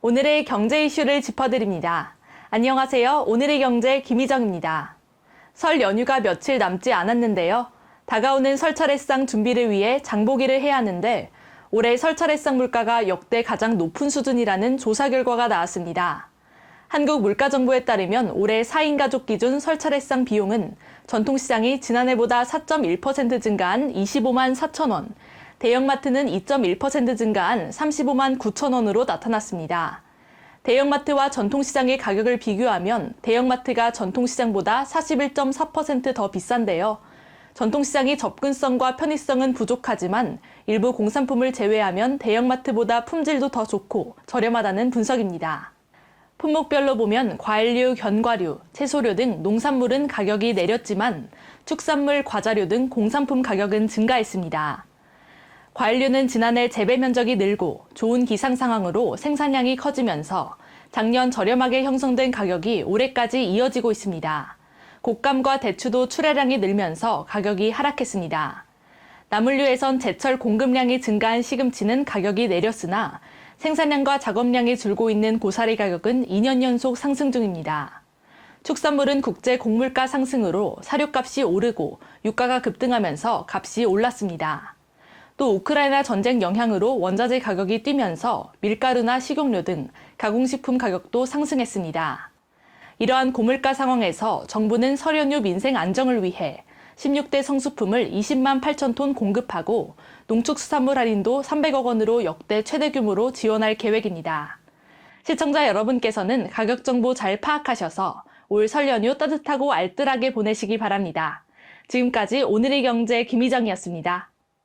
오늘의 경제 이슈를 짚어드립니다. 안녕하세요. 오늘의 경제 김희정입니다. 설 연휴가 며칠 남지 않았는데요. 다가오는 설 차례상 준비를 위해 장보기를 해야 하는데 올해 설 차례상 물가가 역대 가장 높은 수준이라는 조사 결과가 나왔습니다. 한국물가정보에 따르면 올해 4인 가족 기준 설 차례상 비용은 전통시장이 지난해보다 4.1% 증가한 25만 4천 원, 대형마트는 2.1% 증가한 35만 9천 원으로 나타났습니다. 대형마트와 전통시장의 가격을 비교하면 대형마트가 전통시장보다 41.4%더 비싼데요. 전통시장이 접근성과 편의성은 부족하지만 일부 공산품을 제외하면 대형마트보다 품질도 더 좋고 저렴하다는 분석입니다. 품목별로 보면 과일류, 견과류, 채소류 등 농산물은 가격이 내렸지만 축산물, 과자류 등 공산품 가격은 증가했습니다. 과일류는 지난해 재배 면적이 늘고 좋은 기상 상황으로 생산량이 커지면서 작년 저렴하게 형성된 가격이 올해까지 이어지고 있습니다. 곶감과 대추도 출하량이 늘면서 가격이 하락했습니다. 나물류에선 제철 공급량이 증가한 시금치는 가격이 내렸으나 생산량과 작업량이 줄고 있는 고사리 가격은 2년 연속 상승 중입니다. 축산물은 국제 곡물가 상승으로 사료값이 오르고 유가가 급등하면서 값이 올랐습니다. 또 우크라이나 전쟁 영향으로 원자재 가격이 뛰면서 밀가루나 식용유 등 가공식품 가격도 상승했습니다. 이러한 고물가 상황에서 정부는 설 연휴 민생 안정을 위해 16대 성수품을 20만 8천 톤 공급하고 농축수산물 할인도 300억 원으로 역대 최대 규모로 지원할 계획입니다. 시청자 여러분께서는 가격 정보 잘 파악하셔서 올 설 연휴 따뜻하고 알뜰하게 보내시기 바랍니다. 지금까지 오늘의 경제 김희정이었습니다.